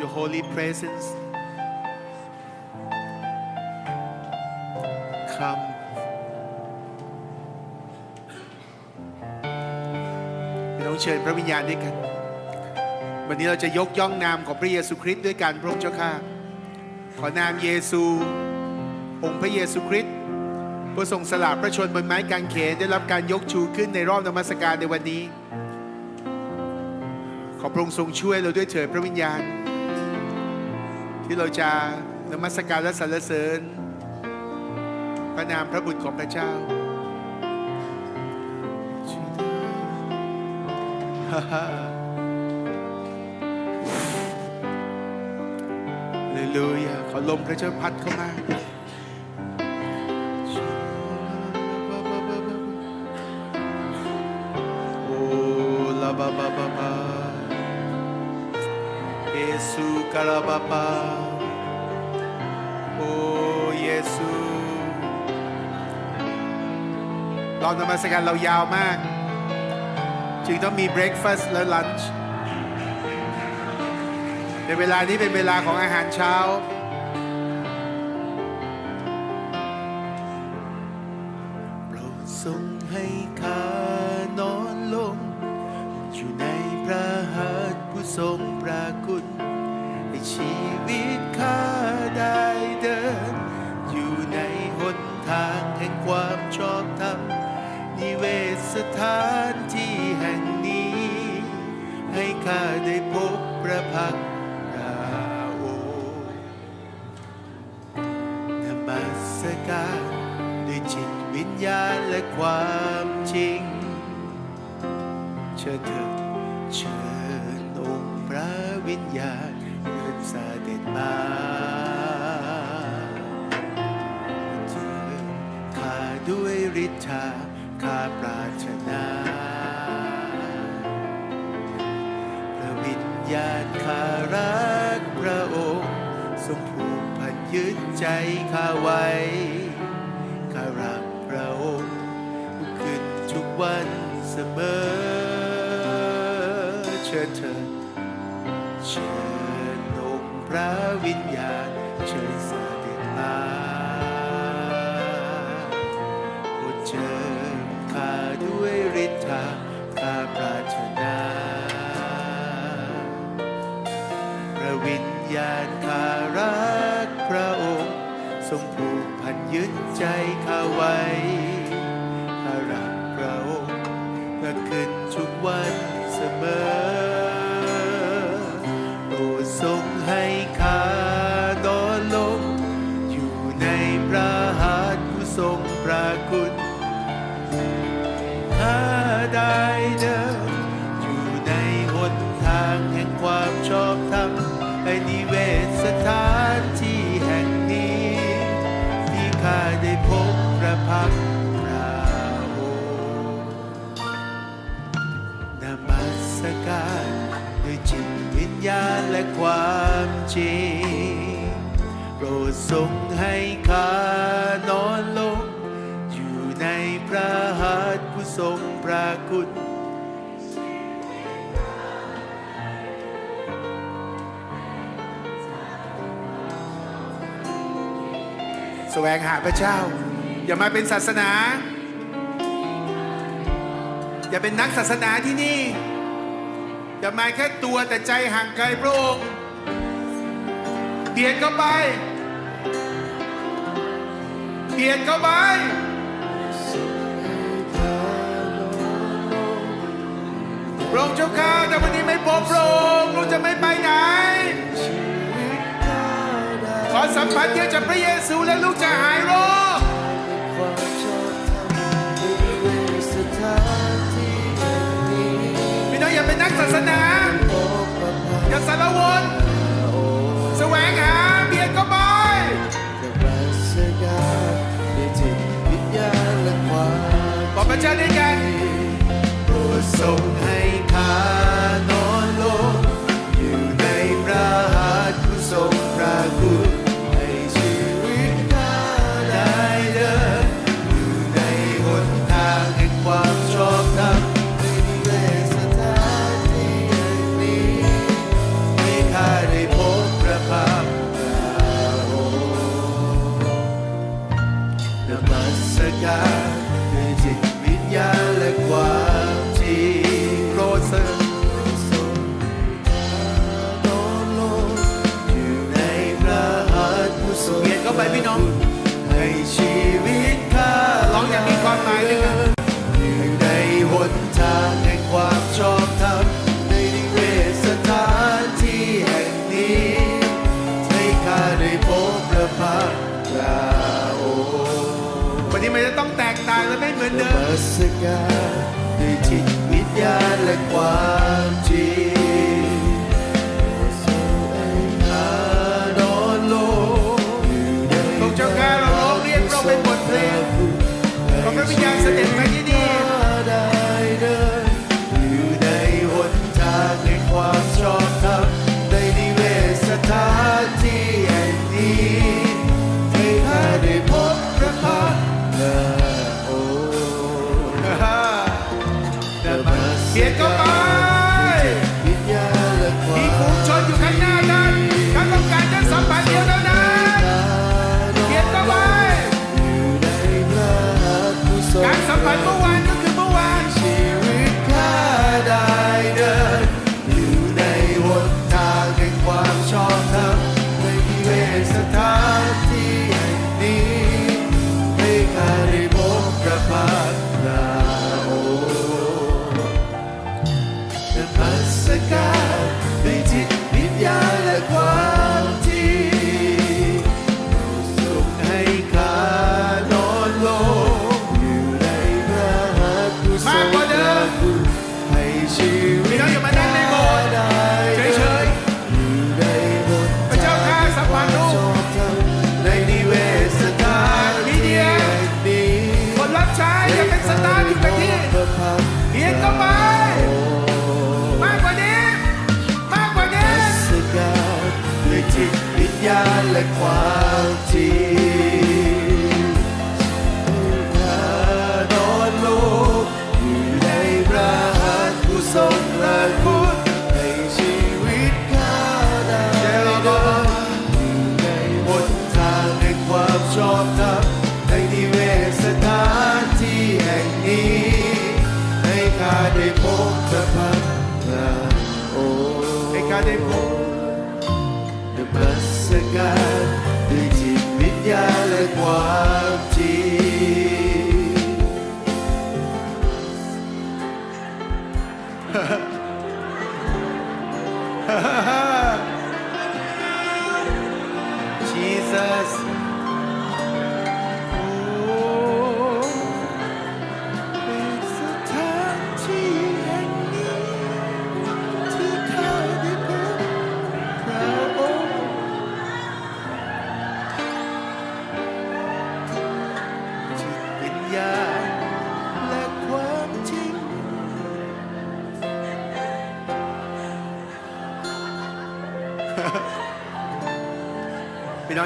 your holy presence come พี่น้องเชิญพระวิญญาณด้วยกัน วันนี้เราจะยกย่องนามของพระเยซูคริสต์ด้วยกันพระองค์เจ้าข้าขอนามเยซู องค์พระเยซูคริสต์ผู้ทรงสละพระชนม์บนไม้กางเขนได้รับการยกชูขึ้นในรอบนมัสการในวันนี้ ขอพระองค์ทรงช่วยเราด้วยเถิดพระวิญญาณ ที่เราจะนมัสการและสรรเสริญ พระนามพระบุตรของพระเจ้าฮ่าฮ่าเลลูยาขอลมพระเจ้าพัดเข้ามา ซูกาลาบาบาโอ้เยซูรอนนมัสการเรายาวมาก จึงต้องมีเบร a ฟาสต์และลันช์ในเวลานี้เป็นเวลาของอาหารเช้า ความชอบธรรมนิเวศสถานที่แห่งนี้ ให้ข้าได้พบพระพักตร์พระองค์นมัสการด้วยจิตวิญญาณและความจริง เชิญเถิดเชิญองค์พระวิญญาณเดินเสด็จมา ด้วยฤทธาข้าปรารถนาพระวิญญาณข้ารักพระองค์ทรงผูกพันยึดใจข้าไว้ข้ารักพระองค์ขึ้นทุกวันเสมอเชิญเถิดเชิญองค์พระวิญญาณเชิญเสด็จมา ใจข้าไว้ข้ารักพระองค์เพื่อขึ้นทุกวันเสมอโปรดทรงให้ข้านอนลงอยู่ในพระหัตถ์ผู้ทรงพระคุณข้าได้เดินอยู่ในหนทางแห่งความชอบธรรมให้นิเว และความจริง โปรดทรงให้ข้านอนลง อยู่ในพระหัตถ์ผู้ทรงพระคุณแสวงหาพระเจ้า อย่ามาเป็นศาสนา อย่าเป็นนักศาสนาที่นี่ อย่ามาแค่ตัวแต่ใจห่างไกลพระองค์เบียดเข้าไปเบียดเข้าไปพระองค์เจ้าข้าแต่วันนี้ไม่พบพระองค์เราจะไม่ไปไหน ขอสัมผัสเดียวจากพระเยซูและลูกจะหายโรค เป็นนักศาสนา อย่าสารวนแสวงหาเบียดเข้าไปนมัสการด้วยบอกพระเจ้าด้วยกันโปรดทรงให้ข้า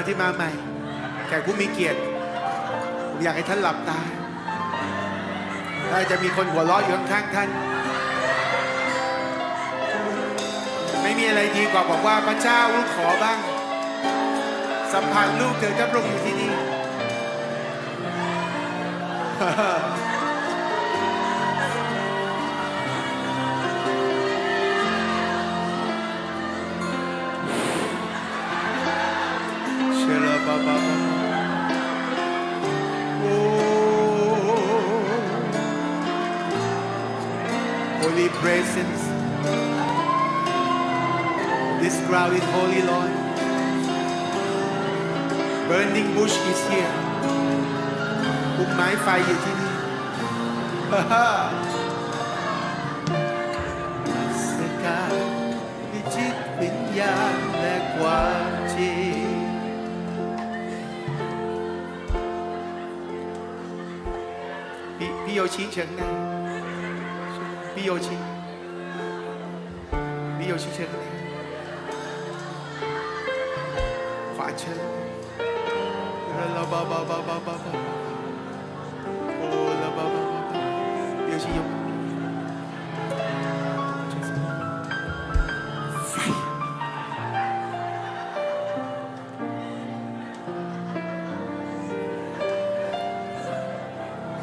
ที่มาใหม่ แขกผู้มีเกียรติ ผมอยากให้ท่านหลับตาถ้าจะมีคนหัวเราะอยู่ข้างท่าน ไม่มีอะไรดีกว่าบอกว่าพระเจ้าลูกขอบ้าง สัมผัสลูกเถิดกับลงอยู่ที่นี่ holy presence. This crowd is holy, Lord. Burning bush is here. บุกไม้ไฟอยู่ที่นี่ สกาพิจิตวิญญาณและความจริงพี่โยชิเชิงนะ 미워지 미워지 세상에 과체 라바바바바바바 오 라바바바바 미워지 용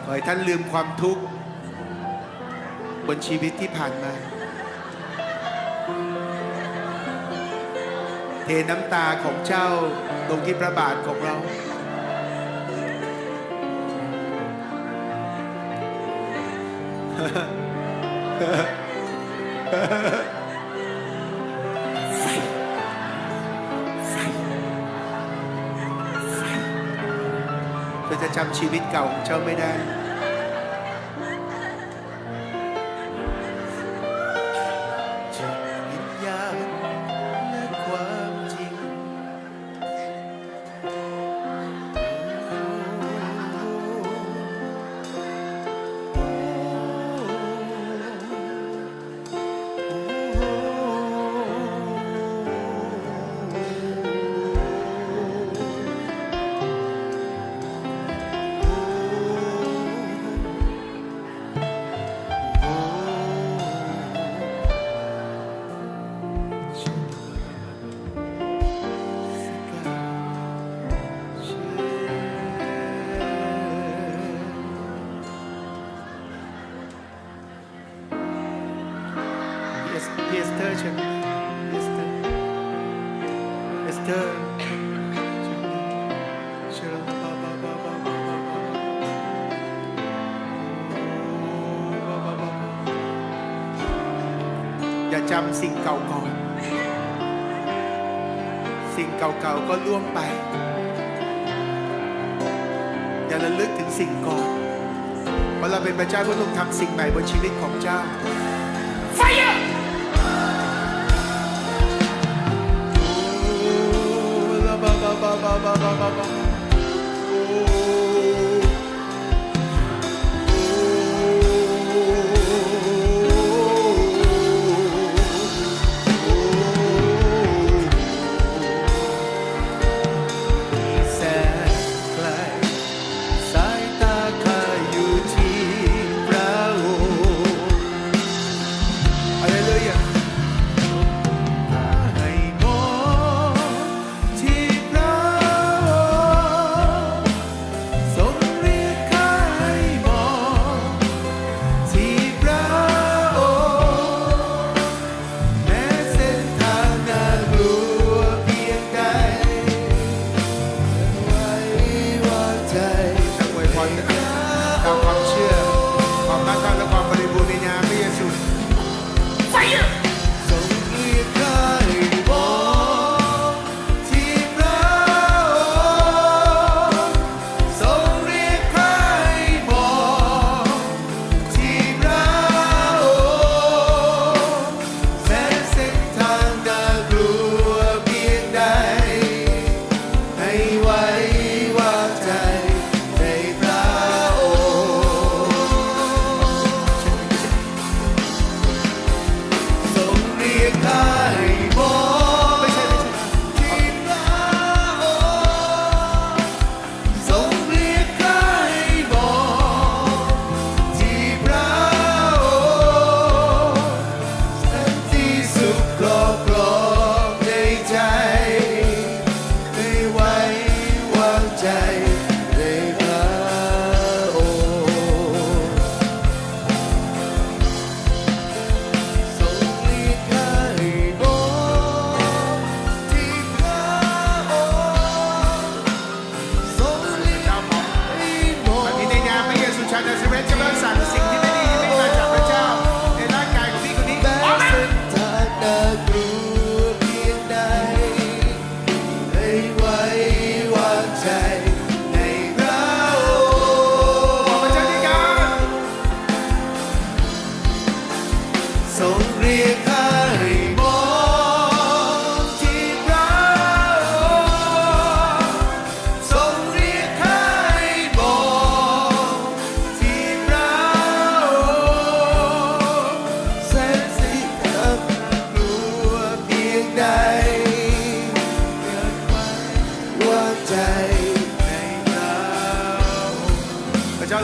Hỡiท่านลืมความทุกข์ บนชีวิตที่ผ่านมา เทน้ำตาของเจ้าตรงที่พระบาทของเราเธอจะจำชีวิตเก่าของเจ้าไม่ได้ เชิญเอสเตอร์เอสเตอร์เชิญบาบาบาบาบาบาบาบาบาบาอย่าจำสิ่งเก่าก่อน สิ่งเก่าๆก็ล่วงไป อย่าระลึกถึงสิ่งก่อนเพราะเราเป็นพระเจ้าผู้ทรงทำสิ่งใหม่บนชีวิตของเจ้า Fire! ba ba ba ba ba.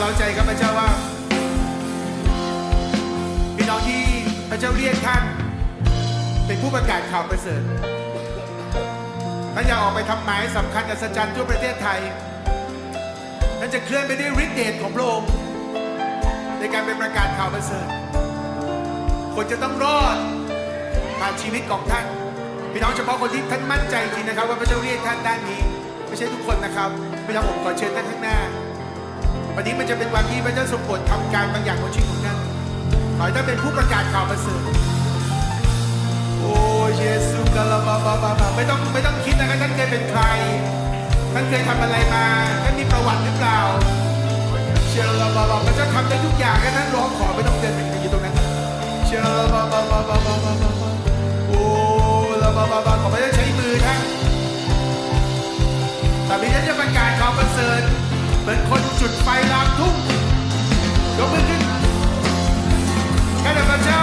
ร้าใจครับพระเจ้าว่าพี่น้องที่พระเจ้าเรียกท่าน เป็นผู้ประกาศข่าวประเสริฐท่านอยากออกไปทำหมายสำคัญอัศจรรย์ทั่วประเทศไทยท่านจะเคลื่อนไปด้วยฤทธิ์เดชของพระองค์ในการเป็นประกาศข่าวประเสริฐคนจะต้องรอดผ่านชีวิตของท่านพี่น้องเฉพาะคนที่ท่านมั่นใจจริงนะครับ ว่าพระเจ้าเรียกท่านด้านนี้ ไม่ใช่ทุกคนนะครับพี่น้องผมขอเชิญท่านข้างหน้า วันนี้มันจะเป็นวันที่พระเจ้าทรงโปรดทำการบางอย่างบนชีวิตของท่านขอให้ท่านเป็นผู้ประกาศข่าวประเสริฐโอ้เยซูกะลาบาบาบาไม่ต้องไม่ต้องคิดนะครับท่านเคยเป็นใคร ท่านเคยทำอะไรมาท่านมีประวัติหรือเปล่าเชลาบาบาพระเจ้าทำได้ทุกอย่างแค่ท่านร้องขอไม่ต้องเดินเป็นอยู่ตรงนั้นเชลาบาบาบาบาบาบาโอ้ลาบาบาบาขอพระเจ้าใช้มือท่านแต่พี่ท่านจะประกาศข่าวประเสริฐ เหมือนคนจุดไฟลามทุ่งยกมือขึ้นข้าแต่พระเจ้า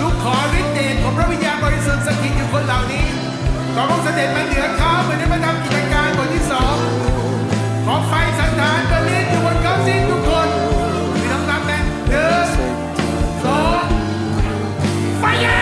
ลูกขอฤทธิ์เดชของพระวิญญาณบริสุทธิ์สถิตอยู่คนเหล่านี้ขอพระองค์เสด็จมาเหนือเขาเหมือนได้มาทำกิจการบทที่สองขอไฟสันฐานประลีนอยู่บนเขาสิ้นทุกคนพี่น้องรับนะหนึ่งสองไฟเยอไฟ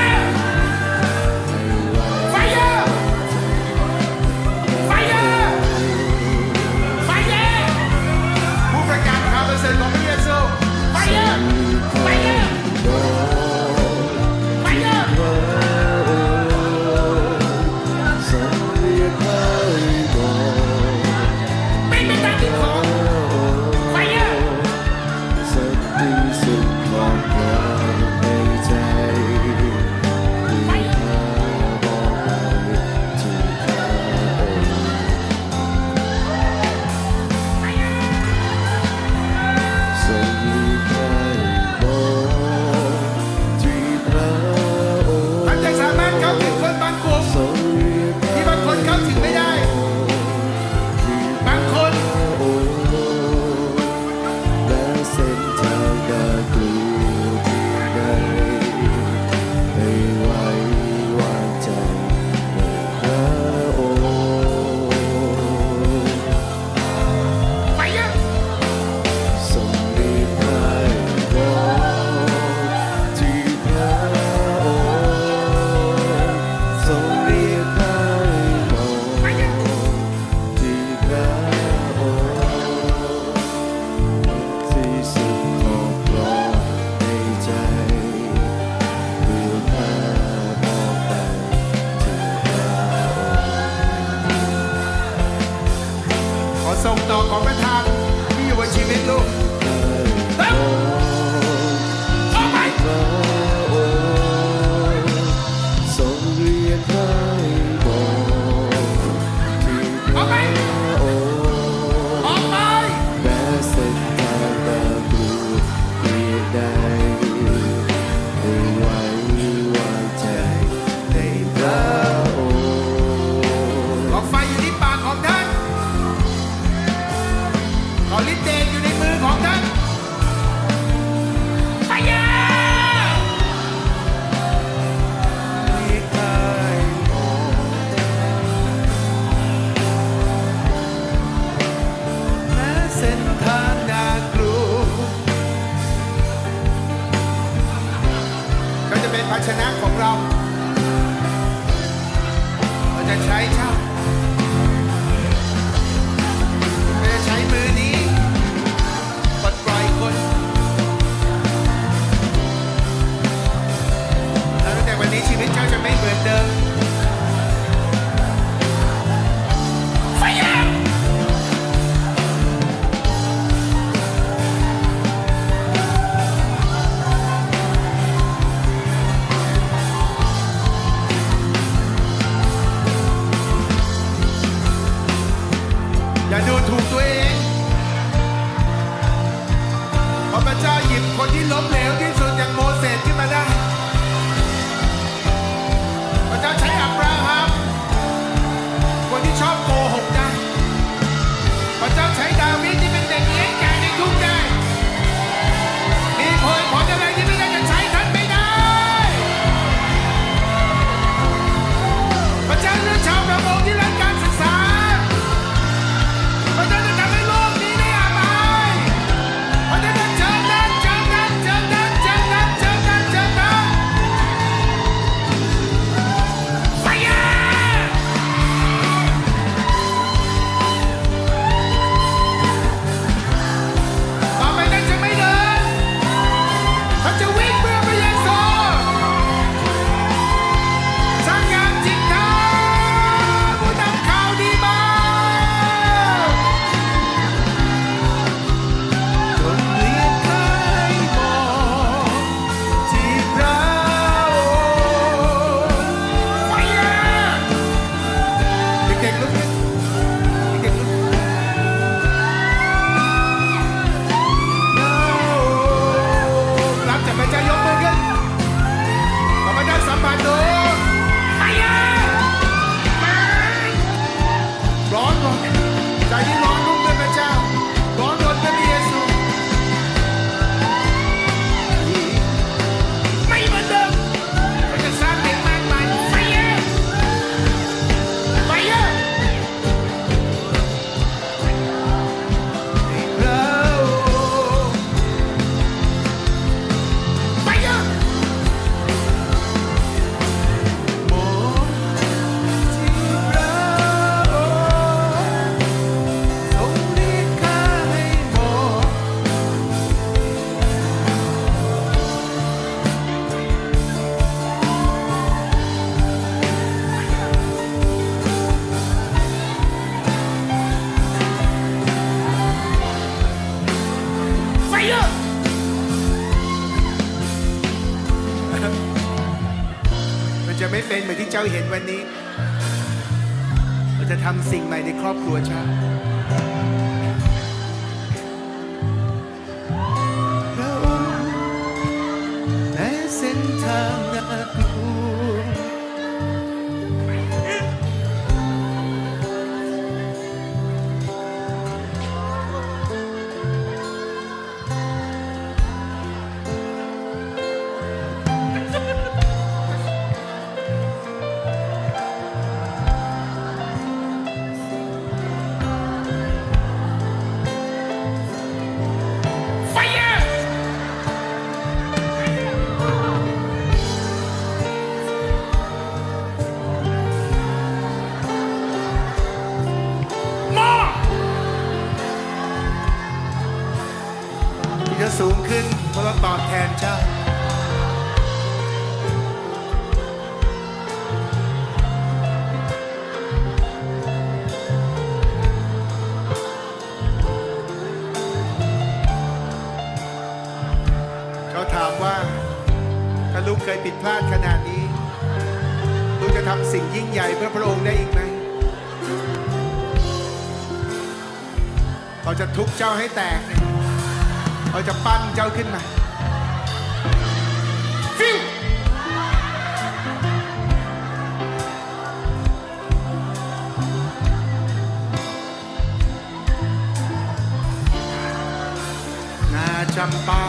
สิ่ง ลูกเคยผิดพลาดขนาดนี้ ลูกจะทำสิ่งยิ่งใหญ่เพื่อพระองค์ได้อีกไหมเราจะทุบเจ้าให้แตก เราจะปั้นเจ้าขึ้นมาฟิวนาจำปา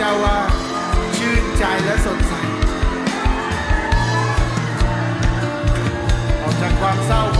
จ้าว่า ชื่นใจและสดใส ออกจากความเศร้า